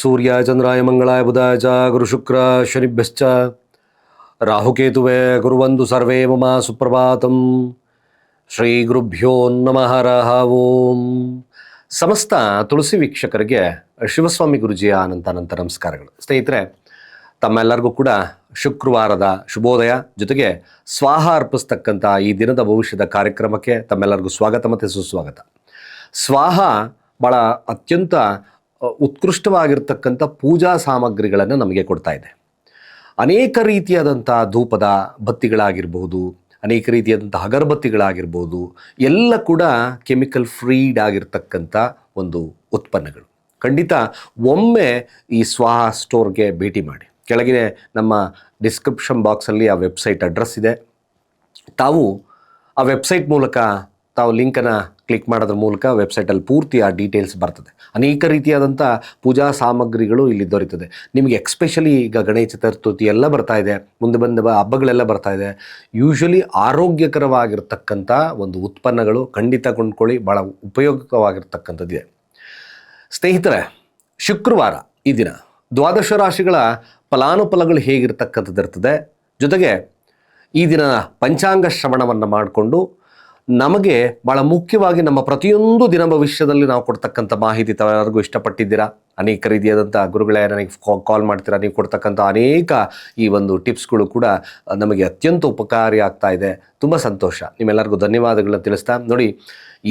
ಸೂರ್ಯ ಚಂದ್ರಾಯ ಮಂಗಳಾಯ ಬುಧಾಯ ಚ, ಗುರು ಶುಕ್ರ, ಶನಿಭ್ಯಶ್ಚ. ರಾಹುಕೇತುವೆ ಗುರುವಂದು ಸರ್ವೇ ಮಮ ಸುಪ್ರಭಾತಂ. ಶ್ರೀ ಗುರುಭ್ಯೋ ನಮಃ ಓಂ. ಸಮಸ್ತ ತುಳಸಿ ವೀಕ್ಷಕರಿಗೆ ಶಿವಸ್ವಾಮಿ ಗುರುಜಿಯ ಅನಂತ ಅನಂತ ನಮಸ್ಕಾರಗಳು. ಸ್ನೇಹಿತರೆ, ತಮ್ಮೆಲ್ಲರಿಗೂ ಕೂಡ ಶುಕ್ರವಾರದ ಶುಭೋದಯ. ಜೊತೆಗೆ ಸ್ವಾಹ ಅರ್ಪಿಸ್ತಕ್ಕಂಥ ಈ ದಿನದ ಭವಿಷ್ಯದ ಕಾರ್ಯಕ್ರಮಕ್ಕೆ ತಮ್ಮೆಲ್ಲರಿಗೂ ಸ್ವಾಗತ ಮತ್ತು ಸುಸ್ವಾಗತ. ಸ್ವಾಹ ಭಾಳ ಅತ್ಯಂತ ಉತ್ಕೃಷ್ಟವಾಗಿರ್ತಕ್ಕಂಥ ಪೂಜಾ ಸಾಮಗ್ರಿಗಳನ್ನು ನಮಗೆ ಕೊಡ್ತಾ ಇದೆ. ಅನೇಕ ರೀತಿಯಾದಂಥ ಧೂಪದ ಬತ್ತಿಗಳಾಗಿರ್ಬೋದು ಅನೇಕ ರೀತಿಯಾದಂಥ ಅಗರಬತ್ತಿಗಳಾಗಿರ್ಬೋದು ಎಲ್ಲ ಕೂಡ ಕೆಮಿಕಲ್ ಫ್ರೀಡ್ ಆಗಿರ್ತಕ್ಕಂಥ ಒಂದು ಉತ್ಪನ್ನಗಳು. ಖಂಡಿತ ಒಮ್ಮೆ ಈ ಸ್ವಾಹ ಸ್ಟೋರ್ಗೆ ಭೇಟಿ ಮಾಡಿ. ಕೆಳಗಿನ ನಮ್ಮ ಡಿಸ್ಕ್ರಿಪ್ಷನ್ ಬಾಕ್ಸಲ್ಲಿ ಆ ವೆಬ್ಸೈಟ್ ಅಡ್ರೆಸ್ ಇದೆ. ತಾವು ಆ ವೆಬ್ಸೈಟ್ ಮೂಲಕ ತಾವು ಲಿಂಕನ್ನು ಕ್ಲಿಕ್ ಮಾಡೋದ್ರ ಮೂಲಕ ವೆಬ್ಸೈಟಲ್ಲಿ ಪೂರ್ತಿ ಆ ಡೀಟೇಲ್ಸ್ ಬರ್ತದೆ. ಅನೇಕ ರೀತಿಯಾದಂಥ ಪೂಜಾ ಸಾಮಗ್ರಿಗಳು ಇಲ್ಲಿ ದೊರೀತದೆ ನಿಮಗೆ ಎಕ್ಸ್ಪೆಷಲಿ ಈಗ ಗಣೇಶ ಚತುರ್ಥಿ ಎಲ್ಲ ಬರ್ತಾ ಇದೆ, ಮುಂದೆ ಬಂದ ಹಬ್ಬಗಳೆಲ್ಲ ಬರ್ತಾ ಇದೆ. ಯೂಶ್ವಲಿ ಆರೋಗ್ಯಕರವಾಗಿರ್ತಕ್ಕಂಥ ಒಂದು ಉತ್ಪನ್ನಗಳು ಖಂಡಿತ ಕೊಂಡ್ಕೊಳ್ಳಿ ಭಾಳ ಉಪಯೋಗವಾಗಿರ್ತಕ್ಕಂಥದ್ದಿದೆ ಸ್ನೇಹಿತರೆ, ಶುಕ್ರವಾರ ಈ ದಿನ ದ್ವಾದಶ ರಾಶಿಗಳ ಫಲಾನುಫಲಗಳು ಹೇಗಿರ್ತಕ್ಕಂಥದ್ದು ಇರ್ತದೆ ಜೊತೆಗೆ ಈ ದಿನ ಪಂಚಾಂಗ ಶ್ರವಣವನ್ನು ಮಾಡಿಕೊಂಡು ನಮಗೆ ಭಾಳ ಮುಖ್ಯವಾಗಿ ನಮ್ಮ ಪ್ರತಿಯೊಂದು ದಿನ ಭವಿಷ್ಯದಲ್ಲಿ ನಾವು ಕೊಡ್ತಕ್ಕಂಥ ಮಾಹಿತಿ ತಾವೆಲ್ಲರಿಗೂ ಇಷ್ಟಪಟ್ಟಿದ್ದೀರಾ? ಅನೇಕ ರೀತಿಯಾದಂಥ ಗುರುಗಳೇ ನನಗೆ ಕಾಲ್ ಮಾಡ್ತೀರಾ? ನೀವು ಕೊಡ್ತಕ್ಕಂಥ ಅನೇಕ ಈ ಒಂದು ಟಿಪ್ಸ್ಗಳು ಕೂಡ ನಮಗೆ ಅತ್ಯಂತ ಉಪಕಾರಿ ಆಗ್ತಾ ಇದೆ. ತುಂಬ ಸಂತೋಷ. ನಿಮ್ಮೆಲ್ಲರಿಗೂ ಧನ್ಯವಾದಗಳನ್ನ ತಿಳಿಸ್ತಾ. ನೋಡಿ,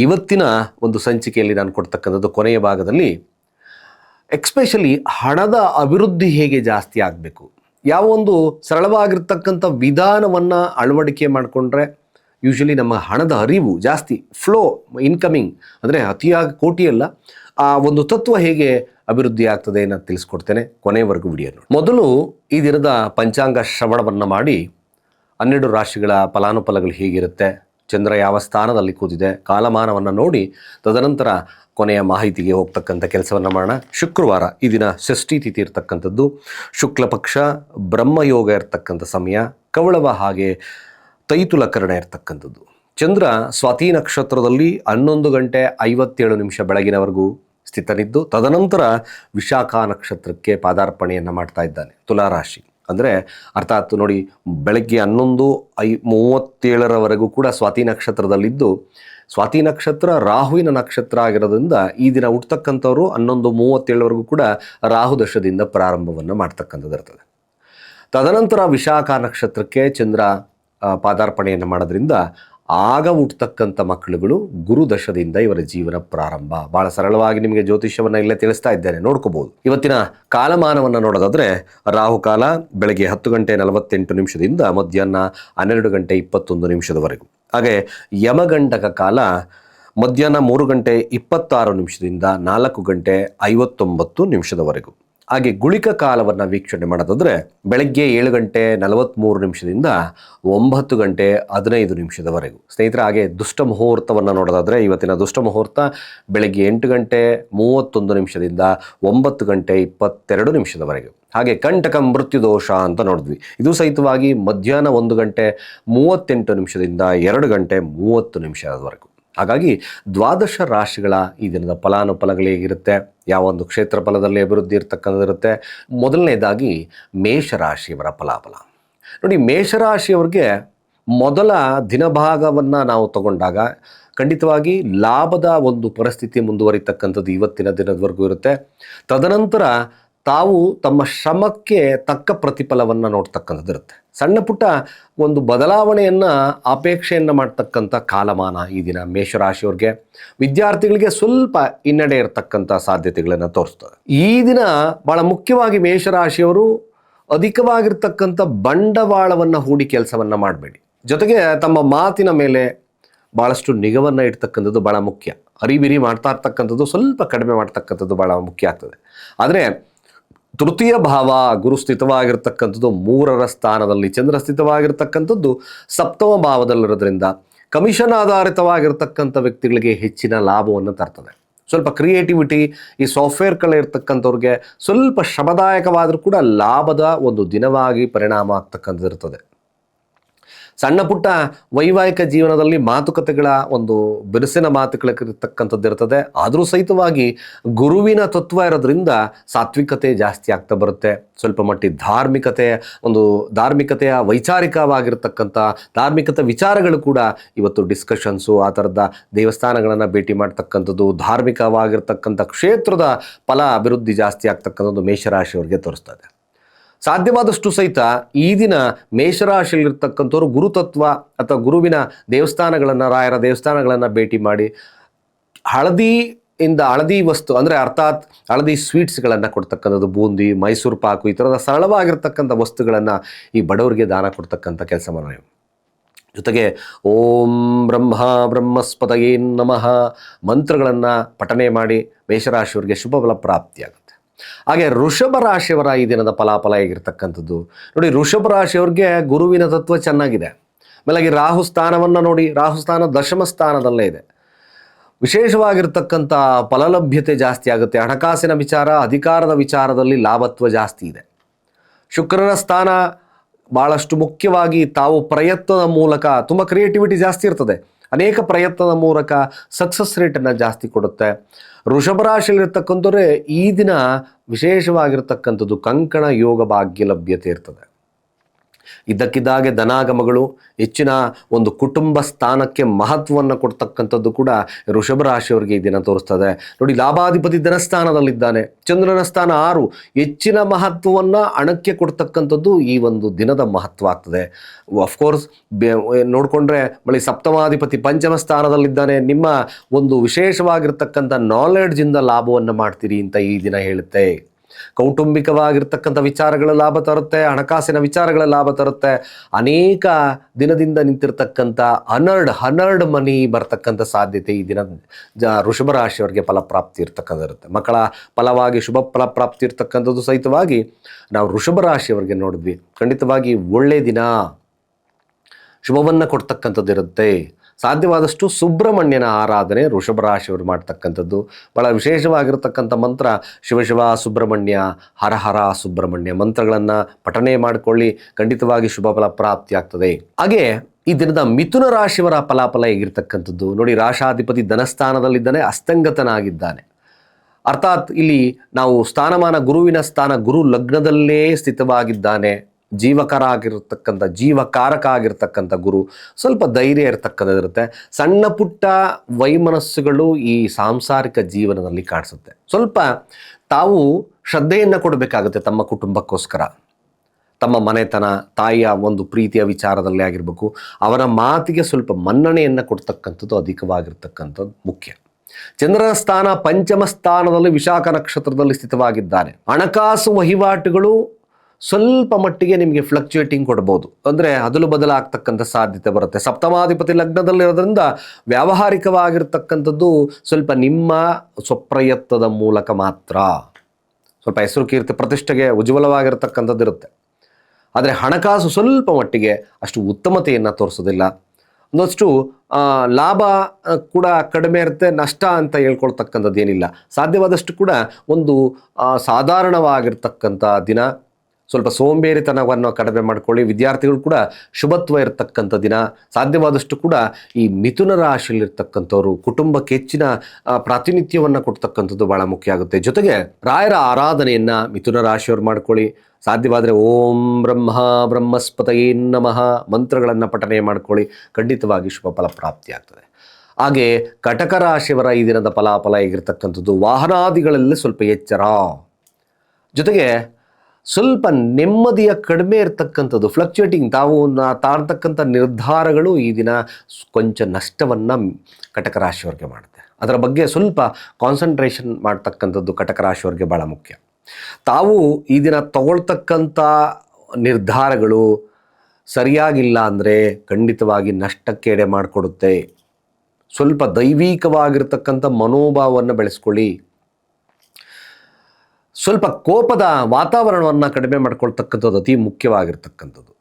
ಇವತ್ತಿನ ಒಂದು ಸಂಚಿಕೆಯಲ್ಲಿ ನಾನು ಕೊಡ್ತಕ್ಕಂಥದ್ದು ಕೊನೆಯ ಭಾಗದಲ್ಲಿ ಎಕ್ಸ್ಪೆಷಲಿ ಹಣದ ಅಭಿವೃದ್ಧಿ ಹೇಗೆ ಜಾಸ್ತಿ ಆಗಬೇಕು? ಯಾವ ಒಂದು ಸರಳವಾಗಿರ್ತಕ್ಕಂಥ ವಿಧಾನವನ್ನು ಅಳವಡಿಕೆ ಮಾಡಿಕೊಂಡ್ರೆ ಯೂಶಲಿ ನಮ್ಮ ಹಣದ ಅರಿವು ಜಾಸ್ತಿ ಫ್ಲೋ ಇನ್ಕಮಿಂಗ್ ಅಂದರೆ ಅತಿಯಾಗಿ ಕೋಟಿಯಲ್ಲ, ಆ ಒಂದು ತತ್ವ ಹೇಗೆ ಅಭಿವೃದ್ಧಿ ಆಗ್ತದೆ ಅನ್ನೋದು ತಿಳಿಸ್ಕೊಡ್ತೇನೆ ಕೊನೆಯವರೆಗೂ ವಿಡಿಯೋ ನೋಡಿ. ಮೊದಲು ಈ ದಿನದ ಪಂಚಾಂಗ ಶ್ರವಣವನ್ನು ಮಾಡಿ, ಹನ್ನೆರಡು ರಾಶಿಗಳ ಫಲಾನುಫಲಗಳು ಹೇಗಿರುತ್ತೆ, ಚಂದ್ರ ಯಾವ ಸ್ಥಾನದಲ್ಲಿ ಕೂತಿದೆ, ಕಾಲಮಾನವನ್ನು ನೋಡಿ, ತದನಂತರ ಕೊನೆಯ ಮಾಹಿತಿಗೆ ಹೋಗ್ತಕ್ಕಂಥ ಕೆಲಸವನ್ನು ಮಾಡೋಣ. ಶುಕ್ರವಾರ ಈ ದಿನ ಷಷ್ಠಿ ತಿಥಿ ಇರ್ತಕ್ಕಂಥದ್ದು. ಶುಕ್ಲ ಪಕ್ಷ ಬ್ರಹ್ಮಯೋಗ ಇರ್ತಕ್ಕಂಥ ಸಮಯ. ಕವಳವ ಹಾಗೆ ತೈತುಲಕರಣ ಇರ್ತಕ್ಕಂಥದ್ದು. ಚಂದ್ರ ಸ್ವಾತಿ ನಕ್ಷತ್ರದಲ್ಲಿ ಹನ್ನೊಂದು ಗಂಟೆ ಐವತ್ತೇಳು ನಿಮಿಷ ಬೆಳಗಿನವರೆಗೂ ಸ್ಥಿತನಿದ್ದು, ತದನಂತರ ವಿಶಾಖ ನಕ್ಷತ್ರಕ್ಕೆ ಪಾದಾರ್ಪಣೆಯನ್ನು ಮಾಡ್ತಾ ಇದ್ದಾನೆ, ತುಲಾರಾಶಿ. ಅಂದರೆ ಅರ್ಥಾತ್ ನೋಡಿ, ಬೆಳಗ್ಗೆ ಹನ್ನೊಂದು ಐ, ಮೂವತ್ತೇಳರವರೆಗೂ ಕೂಡ ಸ್ವಾತಿ ನಕ್ಷತ್ರದಲ್ಲಿದ್ದು, ಸ್ವಾತಿ ನಕ್ಷತ್ರ ರಾಹುವಿನ ನಕ್ಷತ್ರ ಆಗಿರೋದ್ರಿಂದ ಈ ದಿನ ಹುಟ್ಟತಕ್ಕಂಥವ್ರು ಹನ್ನೊಂದು ಮೂವತ್ತೇಳರವರೆಗೂ ಕೂಡ ರಾಹು ದಶದಿಂದ ಪ್ರಾರಂಭವನ್ನು ಮಾಡ್ತಕ್ಕಂಥದ್ದು ಇರ್ತದೆ ತದನಂತರ ವಿಶಾಖ ನಕ್ಷತ್ರಕ್ಕೆ ಚಂದ್ರ ಪಾದಾರ್ಪಣೆಯನ್ನು ಮಾಡೋದ್ರಿಂದ ಆಗ ಹುಟ್ಟತಕ್ಕಂಥ ಮಕ್ಕಳುಗಳು ಗುರುದಶದಿಂದ ಇವರ ಜೀವನ ಪ್ರಾರಂಭ. ಬಹಳ ಸರಳವಾಗಿ ನಿಮಗೆ ಜ್ಯೋತಿಷ್ಯವನ್ನು ಇಲ್ಲೇ ತಿಳಿಸ್ತಾ ಇದ್ದೇನೆ. ನೋಡ್ಕೋಬಹುದು ಇವತ್ತಿನ ಕಾಲಮಾನವನ್ನು ನೋಡೋದಾದ್ರೆ ರಾಹುಕಾಲ ಬೆಳಗ್ಗೆ ಹತ್ತು ಗಂಟೆ ನಲವತ್ತೆಂಟು ನಿಮಿಷದಿಂದ ಮಧ್ಯಾಹ್ನ ಹನ್ನೆರಡು ಗಂಟೆ ಇಪ್ಪತ್ತೊಂದು ನಿಮಿಷದವರೆಗೂ. ಹಾಗೆ ಯಮಗಂಡಕ ಕಾಲ ಮಧ್ಯಾಹ್ನ ಮೂರು ಗಂಟೆ ಇಪ್ಪತ್ತಾರು ನಿಮಿಷದಿಂದ ನಾಲ್ಕು ಗಂಟೆ ಐವತ್ತೊಂಬತ್ತು ನಿಮಿಷದವರೆಗೂ. ಹಾಗೆ ಗುಳಿಕ ಕಾಲವನ್ನು ವೀಕ್ಷಣೆ ಮಾಡೋದಾದರೆ ಬೆಳಗ್ಗೆ ಏಳು ಗಂಟೆ ನಲವತ್ತ್ಮೂರು ನಿಮಿಷದಿಂದ ಒಂಬತ್ತು ಗಂಟೆ ಹದಿನೈದು ನಿಮಿಷದವರೆಗೂ. ಸ್ನೇಹಿತರೆ, ಹಾಗೆ ದುಷ್ಟ ಮುಹೂರ್ತವನ್ನು ನೋಡೋದಾದರೆ ಇವತ್ತಿನ ದುಷ್ಟ ಮುಹೂರ್ತ ಬೆಳಗ್ಗೆ ಎಂಟು ಗಂಟೆ ಮೂವತ್ತೊಂದು ನಿಮಿಷದಿಂದ ಒಂಬತ್ತು ಗಂಟೆ ಇಪ್ಪತ್ತೆರಡು ನಿಮಿಷದವರೆಗೂ. ಹಾಗೆ ಕಂಟಕ ಮೃತ್ಯು ದೋಷ ಅಂತ ನೋಡಿದ್ವಿ. ಇದು ಸಹಿತವಾಗಿ ಮಧ್ಯಾಹ್ನ ಒಂದು ಗಂಟೆ ಮೂವತ್ತೆಂಟು ನಿಮಿಷದಿಂದ ಎರಡು ಗಂಟೆ ಮೂವತ್ತು ನಿಮಿಷದವರೆಗೂ. ಹಾಗಾಗಿ ದ್ವಾದಶ ರಾಶಿಗಳ ಈ ದಿನದ ಫಲಾನುಫಲಗಳೇಗಿರುತ್ತೆ ಯಾವ ಒಂದು ಕ್ಷೇತ್ರ ಫಲದಲ್ಲಿ ಅಭಿವೃದ್ಧಿ ಇರತಕ್ಕಂಥದ್ದಿರುತ್ತೆ ಮೊದಲನೇದಾಗಿ ಮೇಷರಾಶಿಯವರ ಫಲಾಫಲ. ನೋಡಿ, ಮೇಷರಾಶಿಯವ್ರಿಗೆ ಮೊದಲ ದಿನಭಾಗವನ್ನು ನಾವು ತಗೊಂಡಾಗ ಖಂಡಿತವಾಗಿ ಲಾಭದ ಒಂದು ಪರಿಸ್ಥಿತಿ ಮುಂದುವರಿತಕ್ಕಂಥದ್ದು ಇವತ್ತಿನ ದಿನದವರೆಗೂ ಇರುತ್ತೆ. ತದನಂತರ ತಾವು ತಮ್ಮ ಶ್ರಮಕ್ಕೆ ತಕ್ಕ ಪ್ರತಿಫಲವನ್ನು ನೋಡ್ತಕ್ಕಂಥದ್ದು ಇರುತ್ತೆ. ಸಣ್ಣ ಪುಟ್ಟ ಒಂದು ಬದಲಾವಣೆಯನ್ನು ಅಪೇಕ್ಷೆಯನ್ನು ಮಾಡ್ತಕ್ಕಂಥ ಕಾಲಮಾನ ಈ ದಿನ ಮೇಷರಾಶಿಯವ್ರಿಗೆ ವಿದ್ಯಾರ್ಥಿಗಳಿಗೆ ಸ್ವಲ್ಪ ಹಿನ್ನಡೆ ಇರತಕ್ಕಂಥ ಸಾಧ್ಯತೆಗಳನ್ನು ತೋರಿಸ್ತದೆ. ಈ ದಿನ ಭಾಳ ಮುಖ್ಯವಾಗಿ ಮೇಷರಾಶಿಯವರು ಅಧಿಕವಾಗಿರ್ತಕ್ಕಂಥ ಬಂಡವಾಳವನ್ನು ಹೂಡಿ ಕೆಲಸವನ್ನು ಮಾಡಬೇಡಿ. ಜೊತೆಗೆ ತಮ್ಮ ಮಾತಿನ ಮೇಲೆ ಭಾಳಷ್ಟು ನಿಗವನ್ನು ಇಡ್ತಕ್ಕಂಥದ್ದು ಭಾಳ ಮುಖ್ಯ. ಅರಿಬಿರಿ ಮಾಡ್ತಾ ಇರ್ತಕ್ಕಂಥದ್ದು ಸ್ವಲ್ಪ ಕಡಿಮೆ ಮಾಡ್ತಕ್ಕಂಥದ್ದು ಭಾಳ ಮುಖ್ಯ ಆಗ್ತದೆ. ಆದರೆ ತೃತೀಯ ಭಾವ ಗುರು ಸ್ಥಿತವಾಗಿರ್ತಕ್ಕಂಥದ್ದು ಮೂರರ ಸ್ಥಾನದಲ್ಲಿ ಚಂದ್ರ ಸ್ಥಿತವಾಗಿರ್ತಕ್ಕಂಥದ್ದು ಸಪ್ತಮ ಭಾವದಲ್ಲಿರೋದ್ರಿಂದ ಕಮಿಷನ್ ಆಧಾರಿತವಾಗಿರ್ತಕ್ಕಂಥ ವ್ಯಕ್ತಿಗಳಿಗೆ ಹೆಚ್ಚಿನ ಲಾಭವನ್ನು ತರ್ತದೆ. ಸ್ವಲ್ಪ ಕ್ರಿಯೇಟಿವಿಟಿ ಈ ಸಾಫ್ಟ್ವೇರ್ ಕಲೆ ಇರ್ತಕ್ಕಂಥವ್ರಿಗೆ ಸ್ವಲ್ಪ ಶ್ರಮದಾಯಕವಾದರೂ ಕೂಡ ಲಾಭದ ಒಂದು ದಿನವಾಗಿ ಪರಿಣಾಮ ಆಗ್ತಕ್ಕಂಥದ್ದು ಇರ್ತದೆ ಸಣ್ಣ ಪುಟ್ಟ ವೈವಾಹಿಕ ಜೀವನದಲ್ಲಿ ಮಾತುಕತೆಗಳ ಒಂದು ಬಿರುಸಿನ ಮಾತುಗಳಿರ್ತಕ್ಕಂಥದ್ದಿರ್ತದೆ ಆದರೂ ಸಹಿತವಾಗಿ ಗುರುವಿನ ತತ್ವ ಇರೋದ್ರಿಂದ ಸಾತ್ವಿಕತೆ ಜಾಸ್ತಿ ಆಗ್ತಾ ಬರುತ್ತೆ. ಸ್ವಲ್ಪ ಮಟ್ಟಿಗೆ ಧಾರ್ಮಿಕತೆ, ಒಂದು ಧಾರ್ಮಿಕತೆಯ ವೈಚಾರಿಕವಾಗಿರ್ತಕ್ಕಂಥ ಧಾರ್ಮಿಕತೆ ವಿಚಾರಗಳು ಕೂಡ ಇವತ್ತು ಡಿಸ್ಕಷನ್ಸು ಆ ಥರದ ದೇವಸ್ಥಾನಗಳನ್ನು ಭೇಟಿ ಮಾಡ್ತಕ್ಕಂಥದ್ದು, ಧಾರ್ಮಿಕವಾಗಿರ್ತಕ್ಕಂಥ ಕ್ಷೇತ್ರದ ಫಲ ಅಭಿವೃದ್ಧಿ ಜಾಸ್ತಿ ಆಗ್ತಕ್ಕಂಥದ್ದು ಮೇಷರಾಶಿಯವರಿಗೆ ತೋರಿಸ್ತದೆ ಸಾಧ್ಯವಾದಷ್ಟು ಸಹಿತ ಈ ದಿನ ಮೇಷರಾಶಿಯಲ್ಲಿರ್ತಕ್ಕಂಥವ್ರು ಗುರುತತ್ವ ಅಥವಾ ಗುರುವಿನ ದೇವಸ್ಥಾನಗಳನ್ನು, ರಾಯರ ದೇವಸ್ಥಾನಗಳನ್ನು ಭೇಟಿ ಮಾಡಿ ಹಳದಿ ಇಂದ ಹಳದಿ ವಸ್ತು ಅಂದರೆ ಅರ್ಥಾತ್ ಹಳದಿ ಸ್ವೀಟ್ಸ್ಗಳನ್ನು ಕೊಡ್ತಕ್ಕಂಥದ್ದು, ಬೂಂದಿ, ಮೈಸೂರು ಪಾಕು ಈ ಥರದ ಸರಳವಾಗಿರ್ತಕ್ಕಂಥ ವಸ್ತುಗಳನ್ನು ಈ ಬಡವರಿಗೆ ದಾನ ಕೊಡ್ತಕ್ಕಂಥ ಕೆಲಸ ಮಾಡೋಣ ಜೊತೆಗೆ ಓಂ ಬ್ರಹ್ಮ ಬ್ರಹ್ಮಸ್ಪತಯೇ ನಮಃ ಮಂತ್ರಗಳನ್ನು ಪಠನೆ ಮಾಡಿ ಮೇಷರಾಶಿಯವರಿಗೆ ಶುಭ ಫಲ ಪ್ರಾಪ್ತಿಯಾಗುತ್ತೆ. ಹಾಗೆ ಋಷಭ ರಾಶಿಯವರ ಈ ದಿನದ ಫಲಾಫಲ ಹೇಗಿರ್ತಕ್ಕಂಥದ್ದು? ನೋಡಿ ಋಷಭ ರಾಶಿಯವ್ರಿಗೆ ಗುರುವಿನ ತತ್ವ ಚೆನ್ನಾಗಿದೆ. ಆಮೇಲೆ ರಾಹು ಸ್ಥಾನವನ್ನು ನೋಡಿ, ರಾಹು ಸ್ಥಾನ ದಶಮ ಸ್ಥಾನದಲ್ಲೇ ಇದೆ. ವಿಶೇಷವಾಗಿರ್ತಕ್ಕಂಥ ಫಲಲಭ್ಯತೆ ಜಾಸ್ತಿ ಆಗುತ್ತೆ. ಹಣಕಾಸಿನ ವಿಚಾರ, ಅಧಿಕಾರದ ವಿಚಾರದಲ್ಲಿ ಲಾಭತ್ವ ಜಾಸ್ತಿ ಇದೆ. ಶುಕ್ರನ ಸ್ಥಾನ ಭಾಳಷ್ಟು ಮುಖ್ಯವಾಗಿ ತಾವು ಪ್ರಯತ್ನದ ಮೂಲಕ ತುಂಬ ಕ್ರಿಯೇಟಿವಿಟಿ ಜಾಸ್ತಿ ಇರ್ತದೆ. ಅನೇಕ ಪ್ರಯತ್ನದ ಮೂಲಕ ಸಕ್ಸಸ್ ರೇಟನ್ನು ಜಾಸ್ತಿ ಕೊಡುತ್ತೆ. ಋಷಭ ರಾಶಿಯಲ್ಲಿರ್ತಕ್ಕಂಥವ್ರೆ ಈ ದಿನ ವಿಶೇಷವಾಗಿರ್ತಕ್ಕಂಥದ್ದು ಕಂಕಣ ಯೋಗ ಭಾಗ್ಯ ಲಭ್ಯತೆ ಇರ್ತದೆ. ಇದ್ದಕ್ಕಿದ್ದಾಗೆ ಧನಾಗಮಗಳು ಹೆಚ್ಚಿನ ಒಂದು ಕುಟುಂಬ ಸ್ಥಾನಕ್ಕೆ ಮಹತ್ವವನ್ನು ಕೊಡ್ತಕ್ಕಂಥದ್ದು ಕೂಡ ಋಷಭ ರಾಶಿಯವರಿಗೆ ಈ ದಿನ ತೋರಿಸ್ತದೆ. ನೋಡಿ, ಲಾಭಾಧಿಪತಿ ಧನಸ್ಥಾನದಲ್ಲಿದ್ದಾನೆ. ಚಂದ್ರನ ಸ್ಥಾನ ಆರು. ಹೆಚ್ಚಿನ ಮಹತ್ವವನ್ನು ಹಣಕ್ಕೆ ಕೊಡ್ತಕ್ಕಂಥದ್ದು ಈ ಒಂದು ದಿನದ ಮಹತ್ವ ಆಗ್ತದೆ. ಅಫ್ಕೋರ್ಸ್ ನೋಡಿಕೊಂಡ್ರೆ ಮಳೆ ಸಪ್ತಮಾಧಿಪತಿ ಪಂಚಮ ಸ್ಥಾನದಲ್ಲಿದ್ದಾನೆ. ನಿಮ್ಮ ಒಂದು ವಿಶೇಷವಾಗಿರ್ತಕ್ಕಂಥ ನಾಲೆಡ್ಜಿಂದ ಲಾಭವನ್ನು ಮಾಡ್ತೀರಿ ಅಂತ ಈ ದಿನ ಹೇಳುತ್ತೆ. ಕೌಟುಂಬಿಕವಾಗಿರ್ತಕ್ಕಂಥ ವಿಚಾರಗಳ ಲಾಭ ತರುತ್ತೆ, ಹಣಕಾಸಿನ ವಿಚಾರಗಳ ಲಾಭ ತರುತ್ತೆ. ಅನೇಕ ದಿನದಿಂದ ನಿಂತಿರ್ತಕ್ಕಂಥ ಹನರ್ಡ್ ಹನರ್ಡ್ ಮನಿ ಬರ್ತಕ್ಕಂಥ ಸಾಧ್ಯತೆ ಈ ದಿನ ಜ ರಾಶಿಯವರಿಗೆ ಫಲಪ್ರಾಪ್ತಿ ಇರ್ತಕ್ಕಂಥ ಇರುತ್ತೆ ಮಕ್ಕಳ ಫಲವಾಗಿ, ಶುಭ ಫಲಪ್ರಾಪ್ತಿ ಇರ್ತಕ್ಕಂಥದ್ದು ಸಹಿತವಾಗಿ ನಾವು ಋಷಭ ರಾಶಿಯವರಿಗೆ ನೋಡಿದ್ವಿ. ಖಂಡಿತವಾಗಿ ಒಳ್ಳೆ ದಿನ. ಶುಭವನ್ನು ಕೊಡ್ತಕ್ಕಂಥದ್ದು ಇರುತ್ತೆ ಸಾಧ್ಯವಾದಷ್ಟು ಸುಬ್ರಹ್ಮಣ್ಯನ ಆರಾಧನೆ ಋಷಭ ರಾಶಿಯವರು ಮಾಡ್ತಕ್ಕಂಥದ್ದು. ಬಹಳ ವಿಶೇಷವಾಗಿರತಕ್ಕಂಥ ಮಂತ್ರ ಶಿವಶಿವ ಸುಬ್ರಹ್ಮಣ್ಯ, ಹರ ಹರ ಸುಬ್ರಹ್ಮಣ್ಯ ಮಂತ್ರಗಳನ್ನು ಪಠನೆ ಮಾಡಿಕೊಳ್ಳಿ. ಖಂಡಿತವಾಗಿ ಶುಭ ಫಲ ಪ್ರಾಪ್ತಿಯಾಗ್ತದೆ ಹಾಗೆ ಈ ದಿನದ ಮಿಥುನ ರಾಶಿಯವರ ಫಲಾಫಲ ಹೇಗಿರ್ತಕ್ಕಂಥದ್ದು? ನೋಡಿ, ರಾಶಾಧಿಪತಿ ಧನಸ್ಥಾನದಲ್ಲಿದ್ದಾನೆ, ಅಸ್ತಂಗತನಾಗಿದ್ದಾನೆ. ಅರ್ಥಾತ್ ಇಲ್ಲಿ ನಾವು ಸ್ಥಾನಮಾನ ಗುರುವಿನ ಸ್ಥಾನ ಗುರು ಲಗ್ನದಲ್ಲೇ ಸ್ಥಿತವಾಗಿದ್ದಾನೆ. ಜೀವಕರ ಆಗಿರತಕ್ಕಂಥ ಜೀವಕಾರಕ ಆಗಿರ್ತಕ್ಕಂಥ ಗುರು, ಸ್ವಲ್ಪ ಧೈರ್ಯ ಇರತಕ್ಕಂಥದ್ದಿರುತ್ತೆ ಸಣ್ಣ ಪುಟ್ಟ ವೈಮನಸ್ಸುಗಳು ಈ ಸಾಂಸಾರಿಕ ಜೀವನದಲ್ಲಿ ಕಾಣಿಸುತ್ತೆ. ಸ್ವಲ್ಪ ತಾವು ಶ್ರದ್ಧೆಯನ್ನು ಕೊಡಬೇಕಾಗುತ್ತೆ ತಮ್ಮ ಕುಟುಂಬಕ್ಕೋಸ್ಕರ. ತಮ್ಮ ಮನೆತನ, ತಾಯಿಯ ಒಂದು ಪ್ರೀತಿಯ ವಿಚಾರದಲ್ಲೇ ಆಗಿರಬೇಕು. ಅವರ ಮಾತಿಗೆ ಸ್ವಲ್ಪ ಮನ್ನಣೆಯನ್ನು ಕೊಡ್ತಕ್ಕಂಥದ್ದು ಅಧಿಕವಾಗಿರ್ತಕ್ಕಂಥದ್ದು ಮುಖ್ಯ. ಚಂದ್ರನ ಸ್ಥಾನ ಪಂಚಮ ಸ್ಥಾನದಲ್ಲಿ ವಿಶಾಖ ನಕ್ಷತ್ರದಲ್ಲಿ ಸ್ಥಿತವಾಗಿದ್ದಾನೆ. ಹಣಕಾಸು ವಹಿವಾಟುಗಳು ಸ್ವಲ್ಪ ಮಟ್ಟಿಗೆ ನಿಮಗೆ ಫ್ಲಕ್ಚುಯೇಟಿಂಗ್ ಕೊಡ್ಬೋದು. ಅಂದರೆ ಅದಲು ಬದಲಾಗ್ತಕ್ಕಂಥ ಸಾಧ್ಯತೆ ಬರುತ್ತೆ. ಸಪ್ತಮಾಧಿಪತಿ ಲಗ್ನದಲ್ಲಿರೋದ್ರಿಂದ ವ್ಯಾವಹಾರಿಕವಾಗಿರ್ತಕ್ಕಂಥದ್ದು ಸ್ವಲ್ಪ ನಿಮ್ಮ ಸ್ವಪ್ರಯತ್ನದ ಮೂಲಕ ಮಾತ್ರ. ಸ್ವಲ್ಪ ಹೆಸರು ಕೀರ್ತಿ ಪ್ರತಿಷ್ಠೆಗೆ ಉಜ್ವಲವಾಗಿರ್ತಕ್ಕಂಥದ್ದು ಇರುತ್ತೆ. ಆದರೆ ಹಣಕಾಸು ಸ್ವಲ್ಪ ಮಟ್ಟಿಗೆ ಅಷ್ಟು ಉತ್ತಮತೆಯನ್ನು ತೋರಿಸೋದಿಲ್ಲ. ಒಂದಷ್ಟು ಲಾಭ ಕೂಡ ಕಡಿಮೆ ಇರುತ್ತೆ, ನಷ್ಟ ಅಂತ ಹೇಳ್ಕೊಳ್ತಕ್ಕಂಥದ್ದು ಏನಿಲ್ಲ. ಸಾಧ್ಯವಾದಷ್ಟು ಕೂಡ ಒಂದು ಸಾಧಾರಣವಾಗಿರ್ತಕ್ಕಂಥ ದಿನ. ಸ್ವಲ್ಪ ಸೋಂಬೇರಿತನವನ್ನು ಕಡಿಮೆ ಮಾಡ್ಕೊಳ್ಳಿ. ವಿದ್ಯಾರ್ಥಿಗಳು ಕೂಡ ಶುಭತ್ವ ಇರತಕ್ಕಂಥ ದಿನ. ಸಾಧ್ಯವಾದಷ್ಟು ಕೂಡ ಈ ಮಿಥುನ ರಾಶಿಯಲ್ಲಿರ್ತಕ್ಕಂಥವ್ರು ಕುಟುಂಬಕ್ಕೆ ಹೆಚ್ಚಿನ ಪ್ರಾತಿನಿಧ್ಯವನ್ನು ಕೊಡ್ತಕ್ಕಂಥದ್ದು ಬಹಳ ಮುಖ್ಯ ಆಗುತ್ತೆ. ಜೊತೆಗೆ ರಾಯರ ಆರಾಧನೆಯನ್ನು ಮಿಥುನ ರಾಶಿಯವರು ಮಾಡ್ಕೊಳ್ಳಿ. ಸಾಧ್ಯವಾದರೆ ಓಂ ಬ್ರಹ್ಮ ಬ್ರಹ್ಮಸ್ಪತಯೇ ನಮಃ ಮಂತ್ರಗಳನ್ನು ಪಠನೆ ಮಾಡ್ಕೊಳ್ಳಿ. ಖಂಡಿತವಾಗಿ ಶುಭ ಫಲ ಪ್ರಾಪ್ತಿ ಆಗ್ತದೆ. ಹಾಗೆ ಕಟಕ ರಾಶಿಯವರ ಈ ದಿನದ ಫಲಾಫಲ ಹೇಗಿರ್ತಕ್ಕಂಥದ್ದು? ವಾಹನಾದಿಗಳಲ್ಲಿ ಸ್ವಲ್ಪ ಎಚ್ಚರ. ಜೊತೆಗೆ ಸ್ವಲ್ಪ ನೆಮ್ಮದಿಯ ಕಡಿಮೆ ಇರತಕ್ಕಂಥದ್ದು ಫ್ಲಕ್ಚುಯೇಟಿಂಗ್ ತಾವು ತಾಳ್ತಕ್ಕಂಥ ನಿರ್ಧಾರಗಳು ಈ ದಿನ ಕೊಂಚ ನಷ್ಟವನ್ನು ಕಟಕ ರಾಶಿಯವ್ರಿಗೆ ಮಾಡುತ್ತೆ. ಅದರ ಬಗ್ಗೆ ಸ್ವಲ್ಪ ಕಾನ್ಸಂಟ್ರೇಷನ್ ಮಾಡ್ತಕ್ಕಂಥದ್ದು ಕಟಕ ರಾಶಿಯವ್ರಿಗೆ ಭಾಳ ಮುಖ್ಯ. ತಾವು ಈ ದಿನ ತಗೊಳ್ತಕ್ಕಂಥ ನಿರ್ಧಾರಗಳು ಸರಿಯಾಗಿಲ್ಲ ಅಂದರೆ ಖಂಡಿತವಾಗಿ ನಷ್ಟಕ್ಕೆ ಎಡೆ ಮಾಡಿಕೊಡುತ್ತೆ. ಸ್ವಲ್ಪ ದೈವಿಕವಾಗಿರ್ತಕ್ಕಂಥ ಮನೋಭಾವವನ್ನು ಬೆಳೆಸ್ಕೊಳ್ಳಿ. ಸ್ವಲ್ಪ ಕೋಪದ ವಾತಾವರಣವನ್ನು ಕಡಿಮೆ ಮಾಡ್ಕೊಳ್ತಕ್ಕಂಥದ್ದು ಅತಿ ಮುಖ್ಯವಾಗಿರ್ತಕ್ಕಂಥದ್ದು.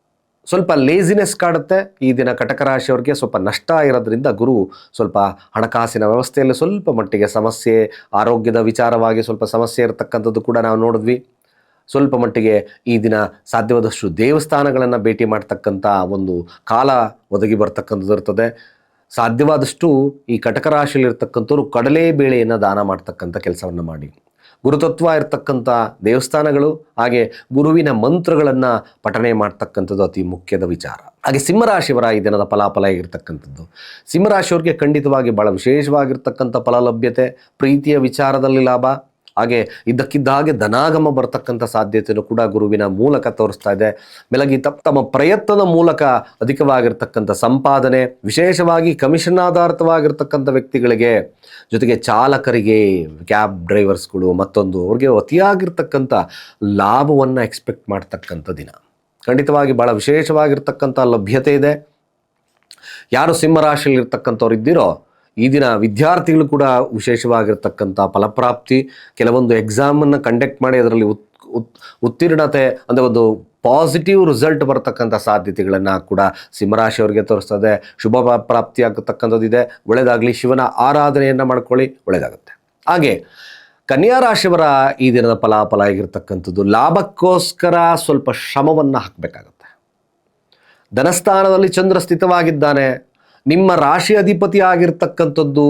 ಸ್ವಲ್ಪ ಲೇಸಿನೆಸ್ ಕಾಡುತ್ತೆ. ಈ ದಿನ ಕಟಕ ರಾಶಿಯವರಿಗೆ ಸ್ವಲ್ಪ ನಷ್ಟ ಇರೋದ್ರಿಂದ ಗುರು ಸ್ವಲ್ಪ ಹಣಕಾಸಿನ ವ್ಯವಸ್ಥೆಯಲ್ಲಿ ಸ್ವಲ್ಪ ಮಟ್ಟಿಗೆ ಸಮಸ್ಯೆ, ಆರೋಗ್ಯದ ವಿಚಾರವಾಗಿ ಸ್ವಲ್ಪ ಸಮಸ್ಯೆ ಇರತಕ್ಕಂಥದ್ದು ಕೂಡ ನಾವು ನೋಡಿದ್ವಿ. ಸ್ವಲ್ಪ ಮಟ್ಟಿಗೆ ಈ ದಿನ ಸಾಧ್ಯವಾದಷ್ಟು ದೇವಸ್ಥಾನಗಳನ್ನು ಭೇಟಿ ಮಾಡ್ತಕ್ಕಂಥ ಒಂದು ಕಾಲ ಒದಗಿ ಬರ್ತಕ್ಕಂಥದ್ದು ಇರ್ತದೆ. ಸಾಧ್ಯವಾದಷ್ಟು ಈ ಕಟಕ ರಾಶಿಯಲ್ಲಿರ್ತಕ್ಕಂಥವ್ರು ಕಡಲೆ ಬೇಳೆಯನ್ನು ದಾನ ಮಾಡ್ತಕ್ಕಂಥ ಕೆಲಸವನ್ನು ಮಾಡಿ. ಗುರುತತ್ವ ಇರತಕ್ಕಂಥ ದೇವಸ್ಥಾನಗಳು ಹಾಗೆ ಗುರುವಿನ ಮಂತ್ರಗಳನ್ನು ಪಠನೆ ಮಾಡ್ತಕ್ಕಂಥದ್ದು ಅತಿ ಮುಖ್ಯದ ವಿಚಾರ. ಹಾಗೆ ಸಿಂಹರಾಶಿಯವರ ಈ ದಿನದ ಫಲಾಫಲ ಆಗಿರ್ತಕ್ಕಂಥದ್ದು ಸಿಂಹರಾಶಿಯವ್ರಿಗೆ ಖಂಡಿತವಾಗಿ ಭಾಳ ವಿಶೇಷವಾಗಿರ್ತಕ್ಕಂಥ ಫಲಲಭ್ಯತೆ, ಪ್ರೀತಿಯ ವಿಚಾರದಲ್ಲಿ ಲಾಭ ಹಾಗೆ ಇದ್ದಕ್ಕಿದ್ದ ಹಾಗೆ ಧನಾಗಮ ಬರ್ತಕ್ಕಂಥ ಸಾಧ್ಯತೆಯನ್ನು ಕೂಡ ಗುರುವಿನ ಮೂಲಕ ತೋರಿಸ್ತಾ ಇದೆ. ಮೇಲಾಗಿ ತಪ್ಪ ತಮ್ಮ ಪ್ರಯತ್ನದ ಮೂಲಕ ಅಧಿಕವಾಗಿರ್ತಕ್ಕಂಥ ಸಂಪಾದನೆ, ವಿಶೇಷವಾಗಿ ಕಮಿಷನ್ ಆಧಾರಿತವಾಗಿರ್ತಕ್ಕಂಥ ವ್ಯಕ್ತಿಗಳಿಗೆ ಜೊತೆಗೆ ಚಾಲಕರಿಗೆ, ಕ್ಯಾಬ್ ಡ್ರೈವರ್ಸ್ಗಳು ಮತ್ತೊಂದು ಅವ್ರಿಗೆ ಅತಿಯಾಗಿರ್ತಕ್ಕಂಥ ಲಾಭವನ್ನು ಎಕ್ಸ್ಪೆಕ್ಟ್ ಮಾಡ್ತಕ್ಕಂಥ ದಿನ. ಖಂಡಿತವಾಗಿ ಭಾಳ ವಿಶೇಷವಾಗಿರ್ತಕ್ಕಂಥ ಲಭ್ಯತೆ ಇದೆ. ಯಾರು ಸಿಂಹರಾಶಿಯಲ್ಲಿ ಇರ್ತಕ್ಕಂಥವ್ರು ಇದ್ದೀರೋ ಈ ದಿನ ವಿದ್ಯಾರ್ಥಿಗಳು ಕೂಡ ವಿಶೇಷವಾಗಿರ್ತಕ್ಕಂಥ ಫಲಪ್ರಾಪ್ತಿ, ಕೆಲವೊಂದು ಎಕ್ಸಾಮನ್ನು ಕಂಡಕ್ಟ್ ಮಾಡಿ ಅದರಲ್ಲಿ ಉತ್ ಉತ್, ಉತ್ತೀರ್ಣತೆ ಅಂದರೆ ಒಂದು ಪಾಸಿಟಿವ್ ರಿಸಲ್ಟ್ ಬರ್ತಕ್ಕಂಥ ಸಾಧ್ಯತೆಗಳನ್ನು ಕೂಡ ಸಿಂಹರಾಶಿಯವರಿಗೆ ತೋರಿಸ್ತದೆ. ಶುಭ ಪ್ರಾಪ್ತಿಯಾಗತಕ್ಕಂಥದ್ದಿದೆ ಒಳ್ಳೆಯದಾಗಲಿ ಶಿವನ ಆರಾಧನೆಯನ್ನು ಮಾಡ್ಕೊಳ್ಳಿ. ಒಳ್ಳೆಯದಾಗುತ್ತೆ ಹಾಗೆ ಕನ್ಯಾ ರಾಶಿಯವರ ಈ ದಿನದ ಫಲಾಫಲ ಆಗಿರ್ತಕ್ಕಂಥದ್ದು ಲಾಭಕ್ಕೋಸ್ಕರ ಸ್ವಲ್ಪ ಶ್ರಮವನ್ನು ಹಾಕಬೇಕಾಗುತ್ತೆ. ಧನಸ್ಥಾನದಲ್ಲಿ ಚಂದ್ರ ಸ್ಥಿತವಾಗಿದ್ದಾನೆ. ನಿಮ್ಮ ರಾಶಿ ಅಧಿಪತಿ ಆಗಿರ್ತಕ್ಕಂಥದ್ದು